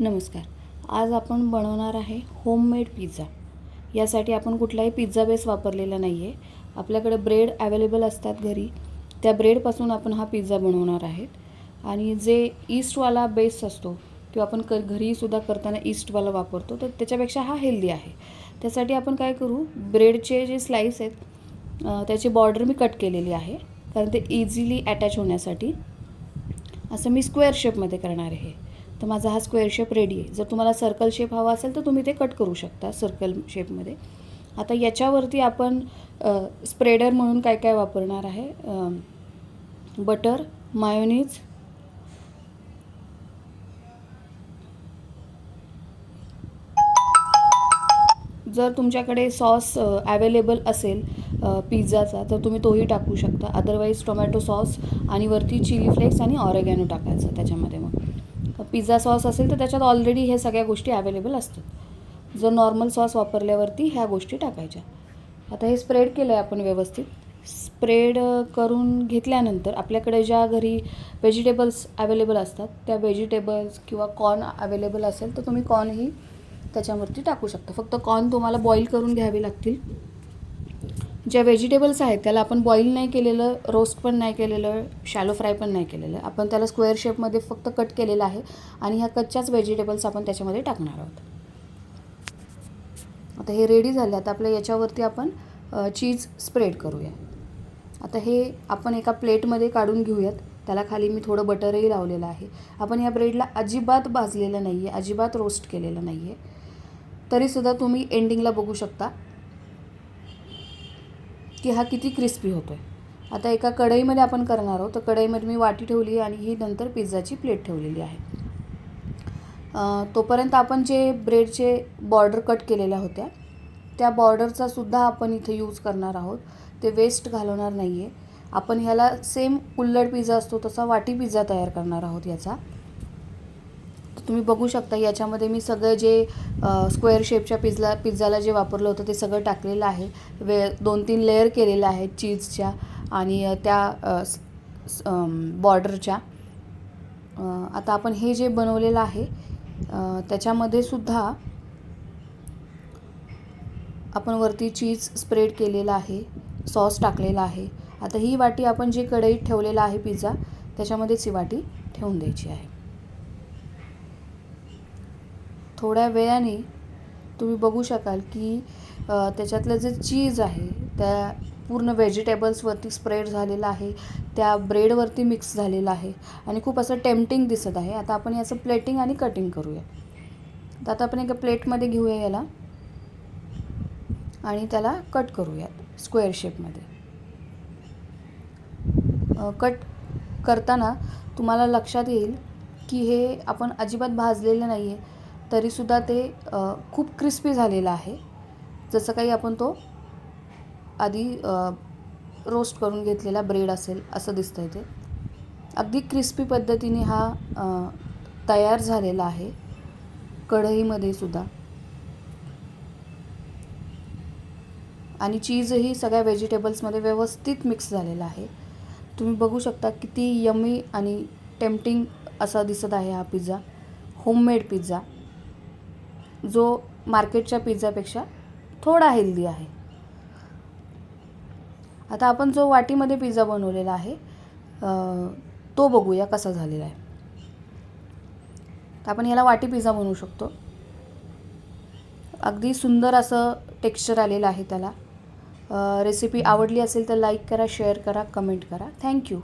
नमस्कार. आज आपण बनवणार आहे होममेड पिझ्झा यासाठी आपण कुठलाही पिझ्झा बेस वापरलेला नाही आहे आपल्याकडे ब्रेड अवेलेबल असतात घरी. त्या ब्रेडपासून आपण हा पिझ्झा बनवणार आहेत. आणि जे ईस्टवाला बेस असतो किंवा आपण क घरीसुद्धा करताना ईस्टवाला वापरतो तर त्याच्यापेक्षा हा हेल्दी आहे. त्यासाठी आपण काय करू ब्रेडचे जे स्लाईस आहेत त्याची बॉर्डर मी कट केलेली आहे. कारण ते इझिली अटॅच होण्यासाठी. असं मी स्क्वेअर शेपमध्ये करणार आहे. तर माझा हा स्क्वेअर शेप रेडी आहे. जर तुम्हाला सर्कल शेप हवा असेल तर तुम्ही ते कट करू शकता सर्कल शेपमध्ये आता याच्यावरती आपण स्प्रेडर म्हणून काय काय वापरणार आहे? बटर मायोनीज जर तुमच्याकडे सॉस अवेलेबल असेल पिझ्झाचा तर तुम्ही तोही टाकू शकता. अदरवाईज टोमॅटो सॉस आणि वरती चिली फ्लेक्स आणि ऑरेगॅनो टाकायचं त्याच्यामध्ये मग. पिझ्झा सॉस असेल तर त्याच्यात ऑलरेडी हे सगळ्या गोष्टी अवेलेबल असतात. जर नॉर्मल सॉस वापरल्यावरती ह्या गोष्टी टाकायच्या. आता हे स्प्रेड केलं आहे आपण व्यवस्थित. स्प्रेड करून घेतल्यानंतर आपल्याकडे ज्या घरी व्हेजिटेबल्स अवेलेबल असतात त्या व्हेजिटेबल्स किंवा कॉर्न अवेलेबल असेल तर तुम्ही कॉर्नही त्याच्यावरती टाकू शकता. फक्त कॉर्न तुम्हाला बॉईल करून घ्यावे लागतील. ज्या व्हेजिटेबल्स आहेत त्याला आपण बॉईल नाही केलेलं रोस्ट पण नाही केलेलं शॅलो फ्राय पण नाही केलेलं. आपण त्याला स्क्वेअर शेपमध्ये फक्त कट केलेलं आहे आणि ह्या कच्च्याच व्हेजिटेबल्स आपण त्याच्यामध्ये टाकणार आहोत. आता हे रेडी झाले. आता आपल्या याच्यावरती आपण चीज स्प्रेड करूया. आता हे आपण एका प्लेटमध्ये काढून घेऊयात. त्याला खाली मी थोडं बटरही लावलेलं आहे. आपण या ब्रेडला अजिबात भाजलेलं नाही आहे अजिबात रोस्ट केलेलं नाही आहे तरीसुद्धा तुम्ही एंडिंगला बघू शकता. की हा किती क्रिस्पी होतो आहे आता एका कढईमध्ये आपण करणार आहोत. तर कढईमध्ये मी वाटी ठेवली आहे आणि ही नंतर पिझ्झाची प्लेट ठेवलेली आहे. तोपर्यंत आपण जे ब्रेडचे बॉर्डर कट केलेल्या होत्या त्या बॉर्डरचा सुद्धा आपण इथे यूज करणार आहोत. ते वेस्ट घालवणार नाही आहे आपण ह्याला सेम कुल्लड पिझ्झा असतो तसा वाटी पिझ्झा तयार करणार आहोत याचा. तुम्ही बघू शकता याच्यामध्ये मी सगळं जे स्क्वेअर शेपच्या पिझ्झा पिझ्झाला जे वापरलं होतं ते सगळं टाकलेलं आहे. वे दोन तीन लेअर केलेल्या आहेत चीजच्या आणि त्या बॉर्डरच्या आता आपण हे जे बनवलेलं आहे त्याच्यामध्ये सुद्धा आपण वरती चीज स्प्रेड केलेला आहे सॉस टाकलेला आहे. आता ही वाटी आपण जी कढईत ठेवलेला आहे पिझ्झा त्याच्यामध्येच ही वाटी ठेवून द्यायची आहे. थोड्या वेळाने तुम्ही बघू शकाल की त्याच्यातलं जे चीज आहे त्या पूर्ण व्हेजिटेबल्सवरती स्प्रेड झालेलं आहे त्या ब्रेडवरती मिक्स झालेलं आहे आणि खूप असं टेम्पटिंग दिसत आहे. आता आपण याचं प्लेटिंग आणि कटिंग करूया. तर आता आपण एका प्लेटमध्ये घेऊया याला आणि त्याला कट करूयात स्क्वेअर शेपमध्ये. कट करताना तुम्हाला लक्षात येईल की हे आपण अजिबात भाजलेलं नाही आहे तरीसुद्धा ते खूप क्रिस्पी झालेलं आहे. जसं काही आपण तो आधी रोस्ट करून घेतलेला ब्रेड असेल असं दिसतं आहे ते. अगदी क्रिस्पी पद्धतीने हा तयार झालेला आहे. कढईमध्ये सुद्धा. आणि चीजही सगळ्या व्हेजिटेबल्समध्ये व्यवस्थित मिक्स झालेला आहे. तुम्ही बघू शकता किती यमी आणि टेम्पटिंग असा दिसत आहे हा पिझ्झा. Homemade pizza. जो मार्केटच्या पिझ्झापेक्षा थोडा हेल्दी आहे. आता आपण जो वाटीमध्ये पिझ्झा बनवलेला आहे तो बघूया कसा झालेला आहे. तर आपण याला वाटी पिझ्झा बनवू शकतो. अगदी सुंदर असं टेक्स्चर आलेलं आहे त्याला. रेसिपी आवडली असेल तर लाईक करा शेअर करा कमेंट करा. थँक्यू